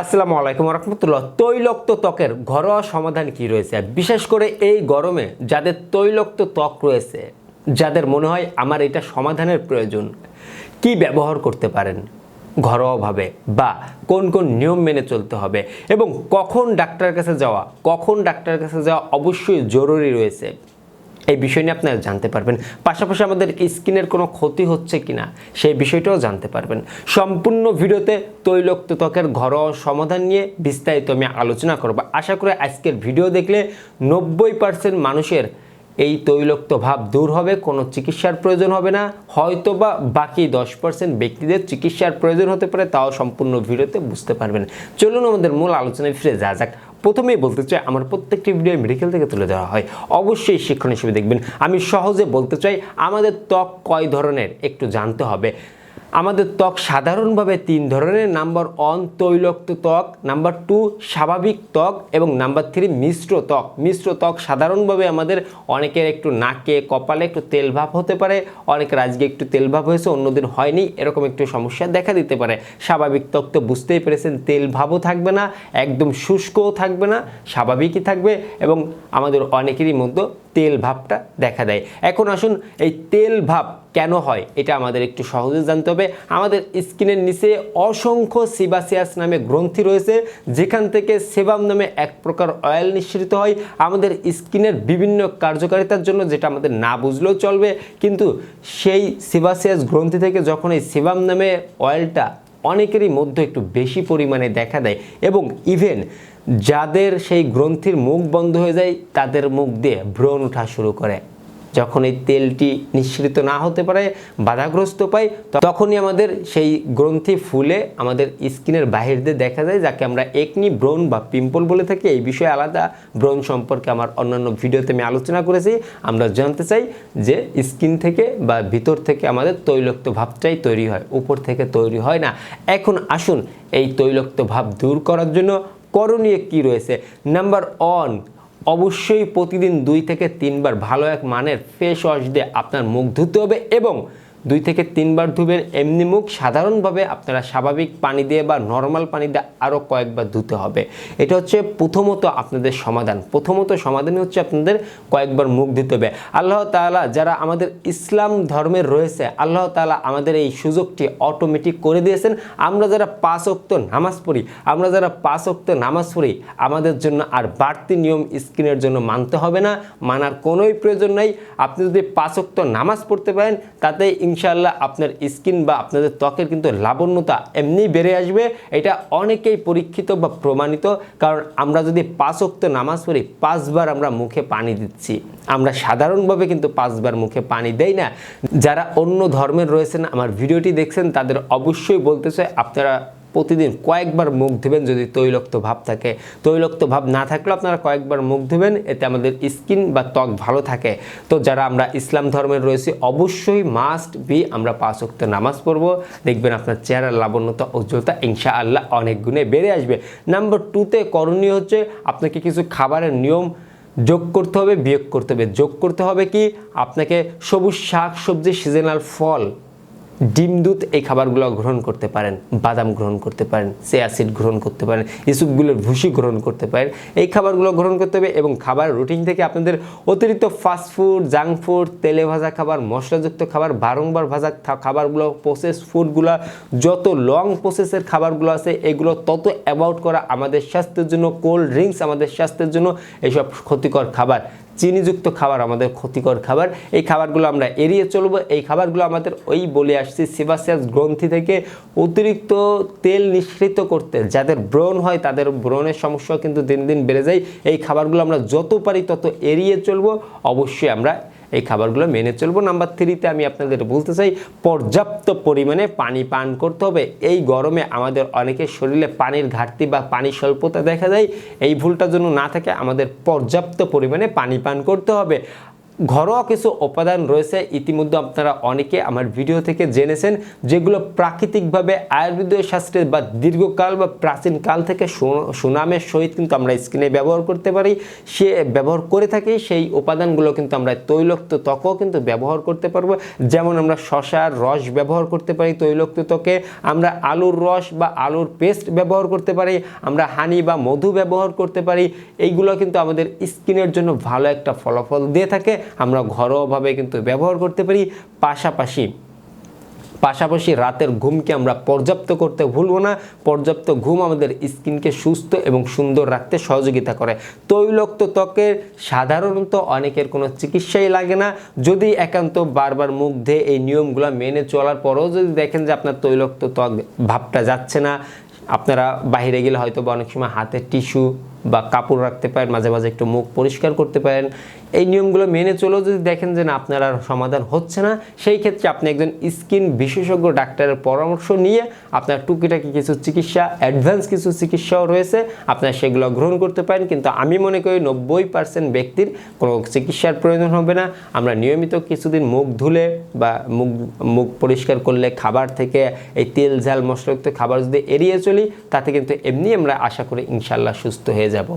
আসসালামু আলাইকুম রহমতুল্লাহ তৈলক্ত ত্বকের ঘরোয়া সমাধান কি রয়েছে? বিশেষ করে এই গরমে যাদের তৈলক্ত ত্বক রয়েছে, যাদের মনে হয় আমার এটা সমাধানের প্রয়োজন, কি ব্যবহার করতে পারেন? ঘরোয়াভাবে বা কোন কোন নিয়ম মেনে চলতে হবে এবং কখন ডাক্তারের কাছে যাওয়া, কখন ডাক্তারের কাছে যাওয়া অবশ্যই জরুরি রয়েছে। এই বিষয় নিয়ে আপনারা জানতে পারবেন। পাশাপাশি আমাদের স্কিনের কোনো ক্ষতি হচ্ছে কিনা, সেই বিষয়টাও জানতে পারবেন। সম্পূর্ণ ভিডিওতে তৈলক্ত ত্বকের ঘরোয়া সমাধান নিয়ে বিস্তারিত আমি আলোচনা করব। আশা করি আজকের ভিডিও দেখলে নব্বই পার্সেন্ট মানুষের এই তৈলক্ত ভাব দূর হবে, কোনো চিকিৎসার প্রয়োজন হবে না। হয়তো বা বাকি দশ পার্সেন্ট ব্যক্তিদের চিকিৎসার প্রয়োজন হতে পারে, তাও সম্পূর্ণ ভিডিওতে বুঝতে পারবেন। চলুন আমাদের মূল আলোচনায় ফিরে যা যাক। প্রথমেই বলতে চাই, আমার প্রত্যেকটি ভিডিও মেডিকেল থেকে তুলে দেওয়া হয়। অবশ্যই শিক্ষণ হিসেবে দেখবেন। আমি সহজে বলতে চাই, আমাদের ত্বক কয় ধরনের একটু জানতে হবে। আমাদের ত্বক সাধারণভাবে তিন ধরনের, নাম্বার ওয়ান তৈলক্ত ত্বক, নাম্বার টু স্বাভাবিক ত্বক, এবং নাম্বার থ্রি মিশ্র ত্বক। মিশ্র ত্বক সাধারণভাবে আমাদের অনেকের একটু নাকে, কপালে একটু তেল ভাব হতে পারে, অনেকের আজকে একটু তেল ভাব হয়েছে অন্যদিন হয়নি, এরকম একটু সমস্যা দেখা দিতে পারে। স্বাভাবিক ত্বক তো বুঝতেই পেরেছেন, তেল ভাবও থাকবে না, একদম শুষ্কও থাকবে না, স্বাভাবিকই থাকবে, এবং আমাদের অনেকেরই মধ্যে তেল ভাবটা দেখা দেয়। এখন আসুন এই তেল ভাব কেন হয়? এটা আমাদের একটু সহজে জানতে হবে। আমাদের স্কিনের নিচে অসংখ্য সিবাসিয়াস নামে গ্রন্থি রয়েছে, যেখান থেকে সেবাম নামে এক প্রকার অয়েল নিঃসৃত হয়। আমাদের স্কিনের বিভিন্ন কার্যকারিতার জন্য যেটা আমাদের না বুঝলেও চলবে, কিন্তু সেই সিবাসিয়াস গ্রন্থি থেকে যখন এই সেবাম নামে অয়েলটা অনেকেরই মধ্যে একটু বেশি পরিমাণে দেখা দেয় এবং ইভেন যাদের সেই গ্রন্থির মুখ বন্ধ হয়ে যায়, তাদের মুখ দিয়ে ব্রণ ওঠা শুরু করে। যখন এই তেলটি নিঃসৃত না হতে পারে, বাধাগ্রস্ত পাই, তখনই আমাদের সেই গ্রন্থি ফুলে আমাদের স্কিনের বাহির দিয়ে দেখা যায়, যাকে আমরা একনি ব্রণ বা পিম্পল বলে থাকি। এই বিষয়ে আলাদা ব্রণ সম্পর্কে আমার অন্যান্য ভিডিওতে আমি আলোচনা করেছি। আমরা জানতে চাই যে স্কিন থেকে বা ভিতর থেকে আমাদের তৈলক্ত ভাবটাই তৈরি হয়, উপর থেকে তৈরি হয় না। এখন আসুন এই তৈলক্ত ভাব দূর করার জন্য করণীয় কি রয়েছে? নাম্বার ওয়ান অবশ্যই প্রতিদিন দুই থেকে তিনবার ভালো এক মানের ফেস ওয়াশ দিয়ে আপনার মুখ ধুতে হবে এবং দুই থেকে তিনবার ধুবেন, এমনি মুখ সাধারণভাবে আপনারা স্বাভাবিক পানি দিয়ে বা নর্মাল পানি দিয়ে আরও কয়েকবার ধুতে হবে। এটা হচ্ছে প্রথমত আপনাদের সমাধান। প্রথমত সমাধান হচ্ছে আপনাদের কয়েকবার মুখ ধুতে হবে। আল্লাহ তাআলা যারা আমাদের ইসলাম ধর্মের রয়েছে, আল্লাহ তাআলা আমাদের এই সুযোগটি অটোমেটিক করে দিয়েছেন। আমরা যারা পাঁচ অক্ত নামাজ পড়ি, আমরা যারা পাঁচ অক্ত নামাজ পড়ি, আমাদের জন্য আর বাড়তি নিয়ম স্ক্রিনের জন্য মানতে হবে না। মানার কোনোই প্রয়োজন নাই। আপনি যদি পাঁচ অক্ত নামাজ পড়তে পারেন, তাতে ইনশাআল্লাহ আপনার স্কিন বা আপনাদের ত্বকের কিন্তু লাবণ্যতা এমনি বেড়ে আসবে। এটা অনেকেই পরীক্ষিত বা প্রমাণিত, কারণ আমরা যদি পাঁচ অক্ত নামাজ পড়ি, পাঁচবার আমরা মুখে পানি দিচ্ছি। আমরা সাধারণভাবে কিন্তু পাঁচবার মুখে পানি দেই না। যারা অন্য ধর্মের রয়েছেন, আমার ভিডিওটি দেখছেন, তাদের অবশ্যই বলতে চাই আপনারা প্রতিদিন কয়েকবার মুখ ধুবেন যদি তৈলক্ত ভাব থাকে। তৈলক্ত ভাব না থাকলেও আপনারা কয়েকবার মুখ ধুবেন এতে আমাদের স্কিন বা ত্বক ভালো থাকে। তো যারা আমরা ইসলাম ধর্মের রয়েছি, অবশ্যই মাস্ট বি আমরা পাঁচ ওয়াক্ত নামাজ পড়ব। দেখবেন আপনার চেহারার লাবণ্যতা উজ্জ্বলতা ইনশা আল্লাহ অনেক গুণে বেড়ে আসবে। নাম্বার টুতে করণীয় হচ্ছে আপনাকে কিছু খাবারের নিয়ম যোগ করতে হবে, বিয়োগ করতে হবে। যোগ করতে হবে কি? আপনাকে সবুজ শাক, সবজি সিজনাল ফল ডিম দুধ এই খাবারগুলো গ্রহণ করতে পারেন, বাদাম গ্রহণ করতে পারেন সে অ্যাসিড গ্রহণ করতে পারেন ইসুপগুলোর ভুসি গ্রহণ করতে পারেন, এই খাবারগুলো গ্রহণ করতে হবে এবং খাবার রুটিন থেকে আপনাদের অতিরিক্ত ফাস্ট ফুড জাঙ্ক ফুড তেলে ভাজা খাবার, মশলাযুক্ত খাবার, বারংবার ভাজা খাবারগুলো প্রসেস ফুডগুলো যত লং প্রসেসের খাবারগুলো আছে, এগুলো তত অ্যাভয়েড করা আমাদের স্বাস্থ্যের জন্য কোল্ড ড্রিঙ্কস আমাদের স্বাস্থ্যের জন্য, এইসব ক্ষতিকর খাবার চিনিযুক্ত খাবার, আমাদের ক্ষতিকর খাবার, এই খাবারগুলো আমরা এড়িয়ে চলবো। এই খাবারগুলো আমাদের ওই বলে আসছি, সিবাসিয়াস গ্রন্থি থেকে অতিরিক্ত তেল নিঃসৃত করতে। যাদের ব্রণ হয়, তাদের ব্রণের সমস্যা কিন্তু দিন দিন বেড়ে যায়। এই খাবারগুলো আমরা যত পারি তত এড়িয়ে চলবো। অবশ্যই আমরা এই খাবারগুলো মেনে চলবো। নাম্বার থ্রিতে আমি আপনাদের বলতে চাই, পর্যাপ্ত পরিমাণে পানি পান করতে হবে। এই গরমে আমাদের অনেকের শরীরে পানির ঘাটতি বা পানি স্বল্পতা দেখা যায় এই ভুলটা যেন না থাকে, আমাদের পর্যাপ্ত পরিমাণে পানি পান করতে হবে। ঘরোয়া কিছু উপাদান রয়েছে, ইতিমধ্যে আপনারা অনেকে আমার ভিডিও থেকে জেনেছেন, যেগুলো প্রাকৃতিকভাবে আয়ুর্বেদীয় শাস্ত্রে বা দীর্ঘকাল বা প্রাচীন কাল থেকে সুনামের সহিত কিন্তু আমরা স্কিনে ব্যবহার করতে পারি। সে ব্যবহার করে থাকি, সেই উপাদানগুলো কিন্তু আমরা তৈলক্ত ত্বকও কিন্তু ব্যবহার করতে পারব। যেমন আমরা শশার রস ব্যবহার করতে পারি তৈলক্ত ত্বকে, আমরা আলুর রস বা আলুর পেস্ট ব্যবহার করতে পারি, আমরা হানি বা মধু ব্যবহার করতে পারি। এইগুলো কিন্তু আমাদের স্কিনের জন্য ভালো একটা ফলাফল দিয়ে থাকে। আমরা ঘরোয়াভাবে কিন্তু ব্যবহার করতে পারি। পাশাপাশি পাশাপাশি রাতের ঘুমকে আমরা পর্যাপ্ত করতে ভুলবো না। পর্যাপ্ত ঘুম আমাদের স্কিনকে সুস্থ এবং সুন্দর রাখতে সহযোগিতা করে। তৈলক্ত ত্বকের সাধারণত অনেকের কোনো চিকিৎসাই লাগে না। যদি একান্ত বারবার মুখ ধুয়ে এই নিয়মগুলো মেনে চলার পরেও যদি দেখেন যে আপনার তৈলক্ত ত্বক ভাবটা যাচ্ছে না, আপনারা বাইরে গেলে হয়তো বা অনেক সময় হাতে টিস্যু বা কাপড় রাখতে পারেন, মাঝে মাঝে একটু মুখ পরিষ্কার করতে পারেন। এই নিয়মগুলো মেনে চলেও যদি দেখেন যে না, আপনার আর সমাধান হচ্ছে না, সেই ক্ষেত্রে আপনি একজন স্কিন বিশেষজ্ঞ ডাক্তারের পরামর্শ নিয়ে আপনার টুকিটাকি কিছু চিকিৎসা অ্যাডভান্স কিছু চিকিৎসাও রয়েছে, আপনার সেগুলো গ্রহণ করতে পারেন। কিন্তু আমি মনে করি নব্বই পার্সেন্ট ব্যক্তির কোনো চিকিৎসার প্রয়োজন হবে না। আমরা নিয়মিত কিছুদিন মুখ ধুলে বা মুখ মুখ পরিষ্কার করলে খাবার থেকে এই তেল, ঝাল মশলাযুক্ত খাবার যদি এড়িয়ে চলি, তাতে কিন্তু এমনি আমরা আশা করি ইনশাল্লাহ সুস্থ হয়ে যাব।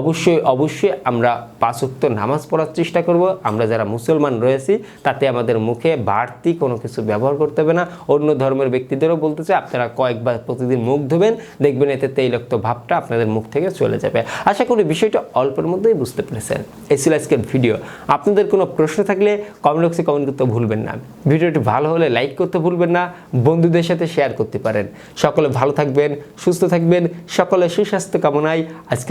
অবশ্যই অবশ্যই আমরা পাঁচক্ত নামাজ পড়ার চেষ্টা করব। আমরা যারা মুসলমান রয়েছি, তাতে আমাদের মুখে বাড়তি কোনো কিছু ব্যবহার করতে হবে না। অন্য ধর্মের ব্যক্তিদেরও বলতে চাই, আপনারা কয়েকবার প্রতিদিন মুখ ধোবেন, দেখবেন এতে তৈলক্ত ভাবটা আপনাদের মুখ থেকে চলে যাবে। আশা করি বিষয়টা অল্পের মধ্যেই বুঝতে পেরেছেন। এই ছিল আজকের ভিডিও। আপনাদের কোনো প্রশ্ন থাকলে কমেন্ট বক্সে কমেন্ট করতে ভুলবেন না। ভিডিওটি ভালো হলে লাইক করতে ভুলবেন না, বন্ধুদের সাথে শেয়ার করতে পারেন। সকলে ভালো থাকবেন, সুস্থ থাকবেন সকলে সুস্বাস্থ্য কামনায়